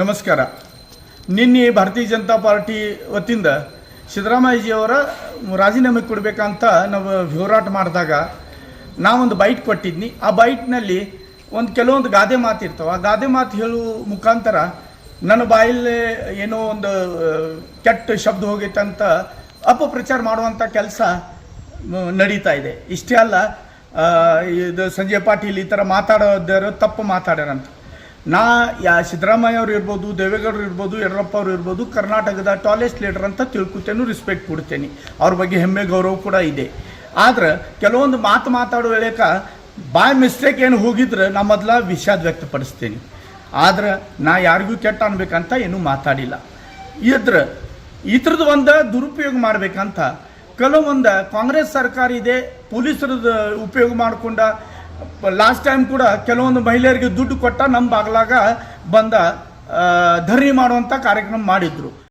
ನಮಸ್ಕಾರ. ನಿನ್ನೆ ಭಾರತೀಯ ಜನತಾ ಪಾರ್ಟಿ ವತಿಯಿಂದ ಸಿದ್ದರಾಮಯ್ಯಜಿಯವರ ರಾಜೀನಾಮೆ ಕೊಡಬೇಕಂತ ನಾವು ಹೋರಾಟ ಮಾಡಿದಾಗ ನಾವೊಂದು ಬೈಟ್ ಕೊಟ್ಟಿದ್ನಿ. ಆ ಬೈಟ್ನಲ್ಲಿ ಒಂದು ಕೆಲವೊಂದು ಗಾದೆ ಮಾತು ಇರ್ತಾವೆ ಆ ಗಾದೆ ಮಾತು ಹೇಳುವ ಮುಖಾಂತರ ನನ್ನ ಬಾಯಲ್ಲಿ ಏನೋ ಒಂದು ಕೆಟ್ಟ ಶಬ್ದ ಹೋಗೈತಂತ ಅಪಪ್ರಚಾರ ಮಾಡುವಂಥ ಕೆಲಸ ನಡೀತಾ ಇದೆ. ಇಷ್ಟೇ ಅಲ್ಲ ಇದು ಸಂಜಯ್ ಪಾಟೀಲ್ ಈ ಥರ ಮಾತಾಡೋದ್ಯಾರು ತಪ್ಪು ಮಾತಾಡ್ಯಾರಂತ. ನಾ, ಯಾ ಸಿದ್ದರಾಮಯ್ಯ ಅವ್ರು ಇರ್ಬೋದು, ದೇವೇಗೌಡರು ಇರ್ಬೋದು, ಯಡಿಯೂರಪ್ಪ ಅವರು ಇರ್ಬೋದು, ಕರ್ನಾಟಕದ ಟಾಲೆಸ್ಟ್ ಲೀಡರ್ ಅಂತ ತಿಳ್ಕೊತೇನೆ ರಿಸ್ಪೆಕ್ಟ್ ಕೊಡ್ತೇನೆ. ಅವ್ರ ಬಗ್ಗೆ ಹೆಮ್ಮೆ, ಗೌರವ ಕೂಡ ಇದೆ. ಆದ್ರೆ, ಕೆಲವೊಂದು ಮಾತು ಮಾತಾಡೋ ವೇಳೆಕ ಬಾಯ್ ಮಿಸ್ಟೇಕ್ ಏನು ಹೋಗಿದ್ರೆ ನಾ ಮೊದಲ ವಿಷಾದ ವ್ಯಕ್ತಪಡಿಸ್ತೇನೆ. ಆದ್ರೆ, ನಾ ಯಾರಿಗೂ ಕೆಟ್ಟ ಅನ್ಬೇಕಂತ ಏನೂ ಮಾತಾಡಿಲ್ಲ. ಇದ್ರ ಈ ಒಂದು ದುರುಪಯೋಗ ಮಾಡಬೇಕಂತ. ಕೆಲವೊಂದು ಕಾಂಗ್ರೆಸ್ ಸರ್ಕಾರ ಇದೆ, ಪೊಲೀಸರದ್ದು ಉಪಯೋಗ ಮಾಡಿಕೊಂಡ ಲಾಸ್ಟ್ ಟೈಮ್ ಕೂಡ ಕೆಲವೊಂದು ಮಹಿಳೆಯರಿಗೆ ದುಡ್ಡು ಕೊಟ್ಟ ನಮ್ಮ ಬಾಗ್ಲಾಗ ಬಂದ ಧರಣಿ ಮಾಡುವಂಥ ಕಾರ್ಯಕ್ರಮ ಮಾಡಿದ್ರು.